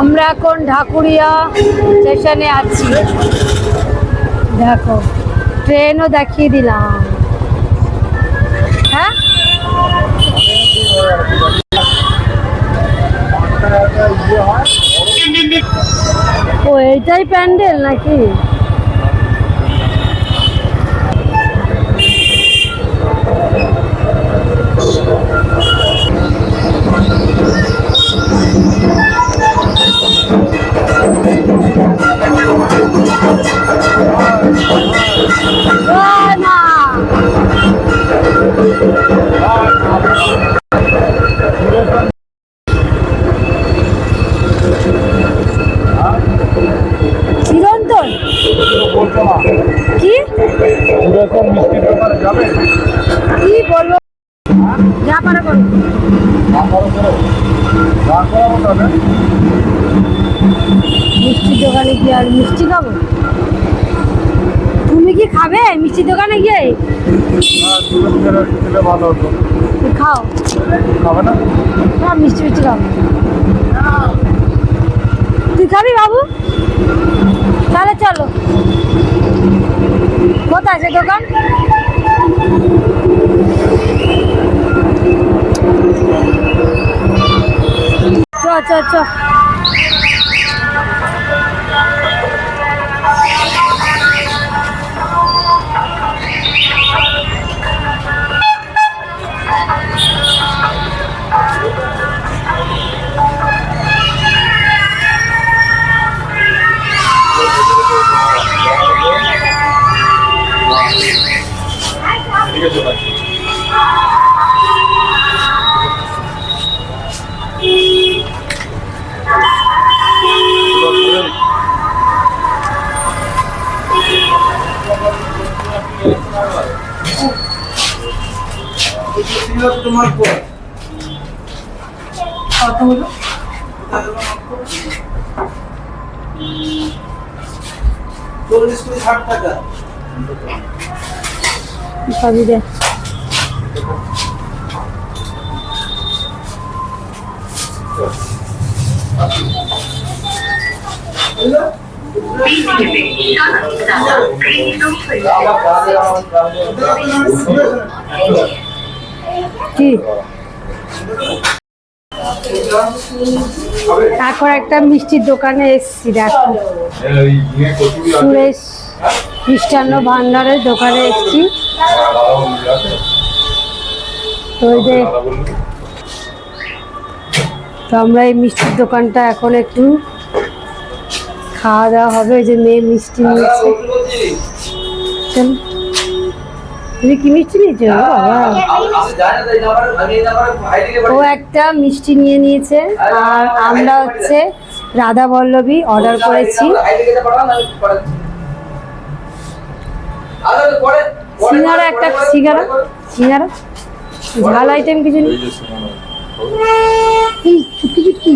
আমরা এখন ঢাকুরিয়া স্টেশনে আছি। দেখো ট্রেনও দেখিয়ে দিলাম। হ্যাঁ? ও এইটাই প্যান্ডেল নাকি? দোকানে গিয়ে আর মিষ্টি খাব? তুমি কি খাবে? মিষ্টির দোকানে গিয়ে? খাও। না না, মিষ্টি মিষ্টি খাব। তুই খাবি বাবু? তাহলে চলো। কোথায় আছে দোকান? চ চ চ। তোমার কত হলো চল্লিশ কুড়ি ষাট টাকা সবই দে কি তারপর একটা মিষ্টির দোকানে এসছি, দেখো। সুরেশ মিষ্টান্ন ভান্ডারের দোকানে এসছি। তো ওই যে, তো আমরা এই মিষ্টির দোকানটা এখন একটু খাওয়া দাওয়া হবে যে মেয়ে মিষ্টি নিয়েছে। তুমি কি মিষ্টি নিয়েছো? ও একটা মিষ্টি নিয়ে নিয়েছে। আর আমরা হচ্ছে রাধা বল্লভী অর্ডার করেছি। সিঙ্গারা একটা সিঙ্গারা। সিঙ্গারা? ঝাল আইটেম কিছু নেই? এই চুটকি চুটকি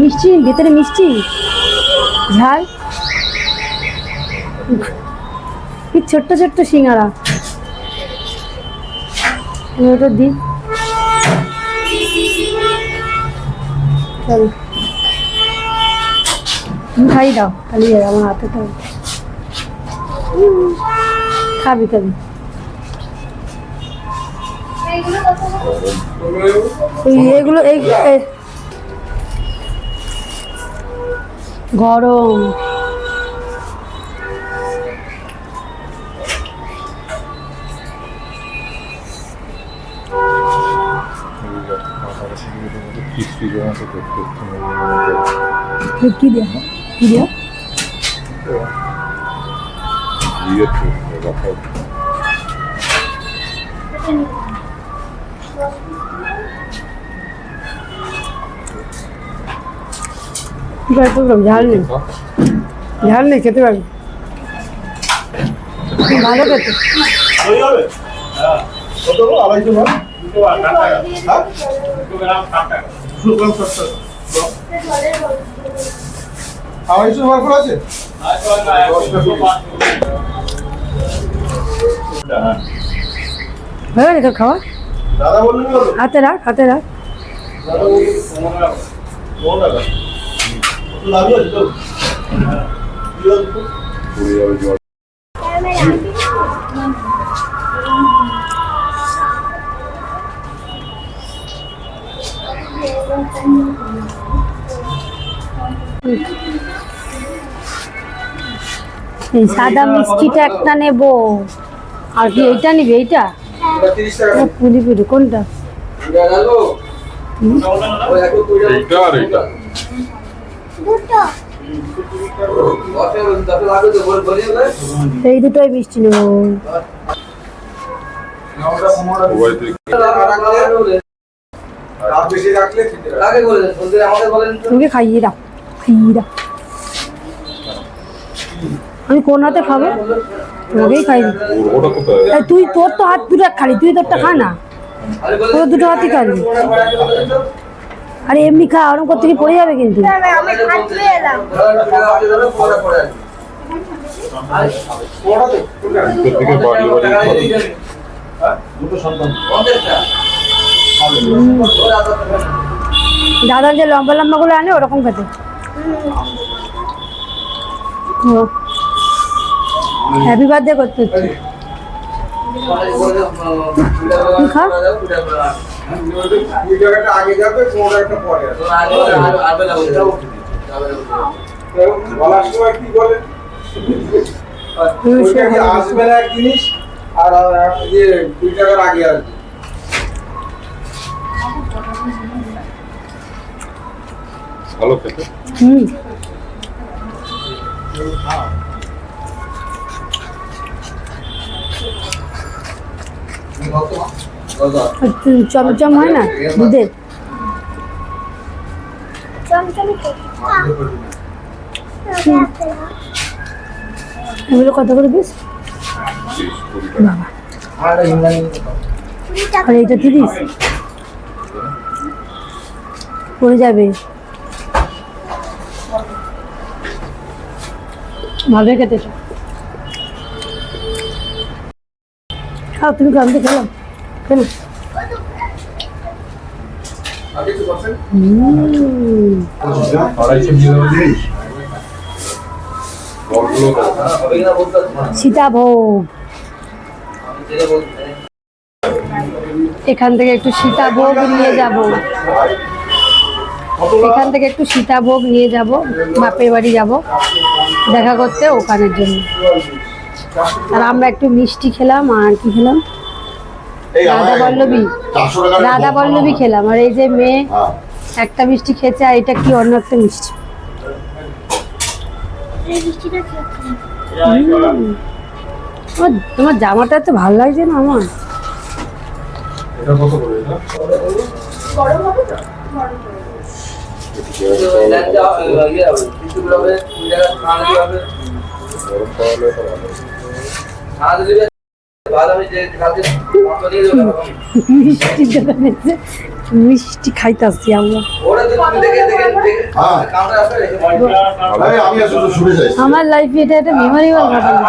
মিষ্টি ভেতরে মিষ্টি? ঝাল? কি ছোট্ট ছোট্ট সিঙ্গারা? ওটা দিই। চল। খাই দাও, খালি আমার হাতে তো। খাবি খাবি। এগুলো, এই এ- গরম কি দিয়া কি দিয়া কি ঝাল নেই খেতে পারবি ভালো খেতে আড়াইশো হ্যাঁ আড়াইশো করে আছে হয়ে গেছে তোর খাওয়া হাতে রাখ হাতে রাখ দাদা এই সাদা মিষ্টিটা একটা নেব। আর কি এইটা নিবি এইটা? 30 পুরি পুরি কোনটা? এই দুটোই মিষ্টি নেব। সবাই থেকে রাত বেশি রাখলে আগে বলে বলতে আমাদের বলেন তো। তোমাকে খাইয়ে দাও খাইয়ে দাও। আমি কোন হাতে খাব? তোমাকেই খাই তুই তোর তো হাত দুটো খালি, তুই তোরটা খা না। তোর দুটো হাতই খালি আরে এমনি খা ওরকম করতে কি পড়ে যাবে কিন্তু। দাদা যে লম্বা লম্বা গুলো আনে, ওরকম খেতে। হ্যাপি বার্থডে করতে হচ্ছে। আসবে না এক জিনিস আর ইয়ে কুড়ি টাকার আগে আসবে ভালো খেতে। হুম। চমচম হয় না? দুধের? এগুলো কত করে পিস বাবা। আর এইটা তিরিশ? পড়ে যাবে। ভালোই কেটেছ হবে কিনা বলতে পারছি না। সীতাভোগ। এখান থেকে একটু সীতাভোগ নিয়ে যাব। এখান থেকে একটু সীতাভোগ নিয়ে যাব, বাপের বাড়ি যাব। দেখা করতে ওখানের জন্য। আর আমরা একটু মিষ্টি খেলাম আর কি খেলাম এই রাধা টাকা রাধা খেলাম আর এই যে মেয়ে হ্যাঁ একটা মিষ্টি খেয়েছে আর এটা কি অন্য একটা মিষ্টি তোমার- তোমার জামাটা এত ভালো লাগছে না আমার ইয়ে। গরম মিষ্টি দোকানে মিষ্টি খাইতাছি আমরা আমার লাইফে এটা একটা মেমোরেবল ঘটনা।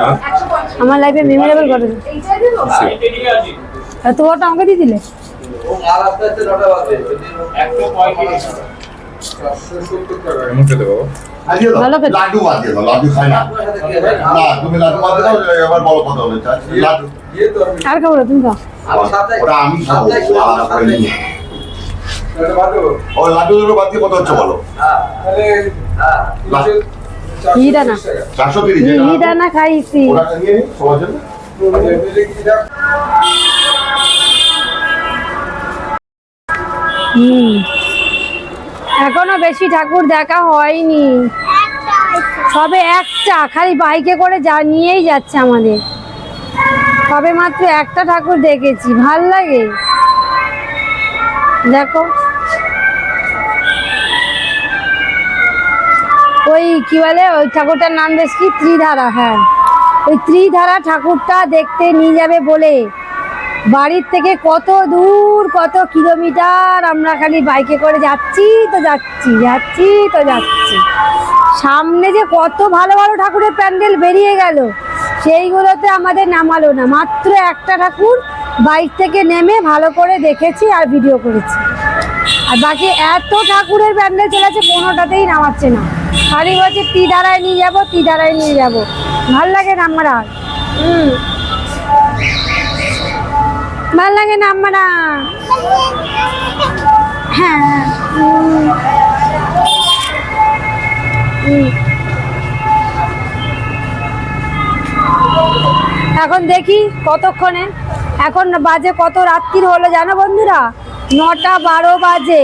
হ্যাঁ? আমার লাইফে মেমোরেবল ঘটনা। আর তোমারটা আমাকে দিয়ে দিলে? ও মাল আসতে ভালো খেতে। লাড্ডু বাদ দিয়ে দাও লাড্ডু খাই না না তুমি লাড্ডু বাদ দাও এবার বড় কথা হবে লাড্ডু আর খাব তুমি খাও ওটা আমি খাব সাপ্তাহিক করে আলাদা করে সাপ্তাহিক। নিয়ে। ওটা বাদ ও লাড্ডু দুটো বাদ দিয়ে কত হচ্ছে বলো হ্যাঁ। হ্যাঁ। চারশো তিরিশ খাইছি ওটা নিয়ে সবার জন্য হুম এখনও বেশি ঠাকুর দেখা হয়নি। সবে একটা, খালি বাইকে করে যা, নিয়েই যাচ্ছে আমাদের। সবে মাত্র একটা ঠাকুর দেখেছি, ভালো লাগে। দেখো। ওই কি বলে, ওই ঠাকুরটার নাম বেশ কি? ত্রিধারা হ্যাঁ। ওই ত্রিধারা ঠাকুরটা দেখতে নিয়ে যাবে বলে। বাড়ির থেকে কত দূর, কত কিলোমিটার আমরা খালি বাইকে করে যাচ্ছি, তো যাচ্ছি যাচ্ছি, তো যাচ্ছি। সামনে যে কত ভালো ভালো ঠাকুরের প্যান্ডেল বেরিয়ে গেল, সেইগুলোতে আমাদের নামালো না। মাত্র একটা ঠাকুর বাইক থেকে নেমে ভালো করে দেখেছি আর ভিডিও করেছি। আর বাকি এত ঠাকুরের প্যান্ডেল চলেছে, কোনোটাতেই নামাচ্ছে না। খালি বলছে, তি দ্বারায় নিয়ে যাব, তি দ্বারায় নিয়ে যাব। ভালো লাগে না আমার আর। হুম। ভালো লাগে না আমার। হ্যাঁ। হুম। এখন দেখি কতক্ষণে, এখন বাজে কত রাত্রির হলো জানো বন্ধুরা নটা বারো বাজে,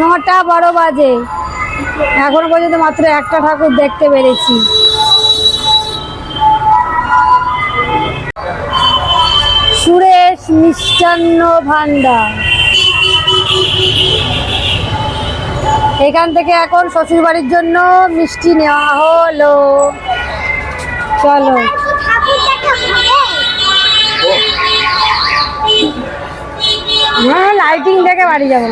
নটা বারো বাজে এখনও পর্যন্ত মাত্র একটা ঠাকুর দেখতে পেরেছি মিষ্টান্ন ভান্ডার। এখান থেকে এখন শ্বশুর বাড়ির জন্য মিষ্টি নেওয়া হলো। চলো। হ্যাঁ লাইটিং দেখে বাড়ি যাব।